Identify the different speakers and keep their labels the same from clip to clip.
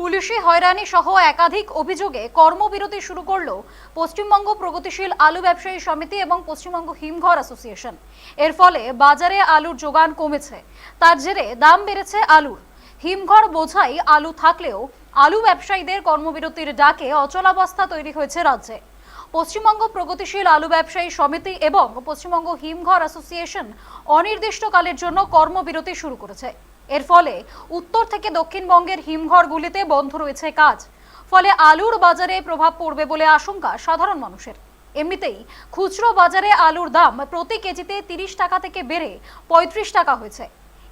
Speaker 1: পুলিশি হয়রানি সহ একাধিক অভিযোগে কর্মবিরতি শুরু করল পশ্চিমবঙ্গ প্রগতিশীল আলু ব্যবসায়ী সমিতি এবং পশ্চিমবঙ্গ হিমঘর অ্যাসোসিয়েশন। এর ফলে বাজারে আলুর যোগান কমেছে। তার জেরে দাম বেড়েছে আলুর। হিমঘর বোঝাই আলু থাকলেও আলু ব্যবসায়ীদের কর্মবিরতির ডাকে অচলাবস্থা তৈরি হয়েছে রাজ্যে। পশ্চিমবঙ্গ প্রগতিশীল আলু ব্যবসায়ী সমিতি এবং পশ্চিমবঙ্গ হিমঘর অ্যাসোসিয়েশন অনির্দিষ্টকালের জন্য কর্মবিরতি শুরু করেছে। এর ফলে উত্তর থেকে দক্ষিণবঙ্গের হিমঘরগুলিতে বন্ধ রয়েছে কাজ। ফলে আলুর বাজারে প্রভাব পড়বে বলে আশঙ্কা সাধারণ মানুষের। এমনিতেই খুচরো বাজারে আলুর দাম প্রতি কেজিতে তিরিশ টাকা থেকে বেড়ে পঁয়ত্রিশ টাকা হয়েছে।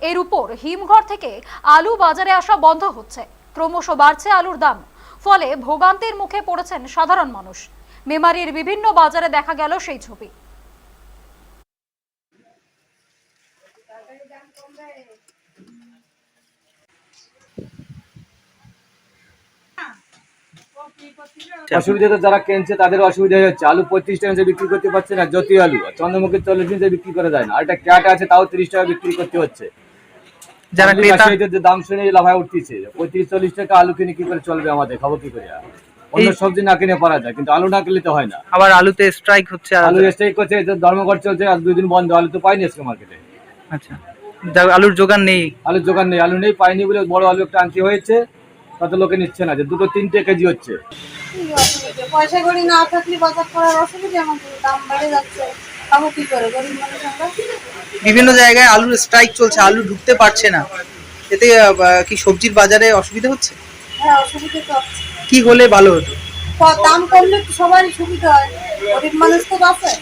Speaker 1: এর উপর হিমঘর থেকে আলু বাজারে আসা বন্ধ হচ্ছে। ক্রমশ বাড়ছে আলুর দাম। ফলে ভোগান্তির মুখে পড়েছেন সাধারণ মানুষ। মেমারির বিভিন্ন বাজারে দেখা গেল সেই ছবি।
Speaker 2: অসুবিধা তো যারা কিনছে তাদের অসুবিধা হচ্ছে আলু টাকা বিক্রি করতে পারছে না জ্যোতি আলু চন্দ্রমুখী চল্লিশ টাকা বিক্রি করা যায় না আর একটা ক্যাট আছে তাও তিরিশ টাকা বিক্রি করতে হচ্ছে।
Speaker 3: যারা ক্রেতা
Speaker 2: দাম শুনে লাভায় উঠতেছে পঁয়ত্রিশ চল্লিশ টাকা আলু কিনে কি করে চলবে আমাদের খাব কি করে? অন্য সবজি না কিনে পারা যায় কিন্তু আলু না কিনলে তো হয় না।
Speaker 3: আবার আলুতে স্ট্রাইক হচ্ছে
Speaker 2: আলু স্ট্রাইক করছে ধর্মঘট চলছে আর দুই দিন বন্ধ আলু তো পাইনি আজকে মার্কেটে
Speaker 3: আচ্ছা। আলুর যোগান নেই।
Speaker 2: আলুর দোকান নেই আলু নেই পাইনি বলে বড় আলু একটা আনতে হয়েছে কত লোকে নিচ্ছে না যে দুটো তিনটে কেজি হচ্ছে।
Speaker 4: পয়সা কড়ি না থাকলে বাজার করার অসুবিধা? আমাদের দাম বেড়ে যাচ্ছে। খাব কি করে? গরিব মানুষ আমরা?
Speaker 3: বিভিন্ন জায়গায় আলুর স্ট্রাইক চলছে আলু ঢুকতে পারছে না। এতে কি সবজির বাজারে অসুবিধা হচ্ছে?
Speaker 4: হ্যাঁ অসুবিধা তো
Speaker 3: কি হলে ভালো হতো?
Speaker 4: দাম কমলে তো সবারই সুবিধা হয়। গরিব মানুষ তো বাঁচে।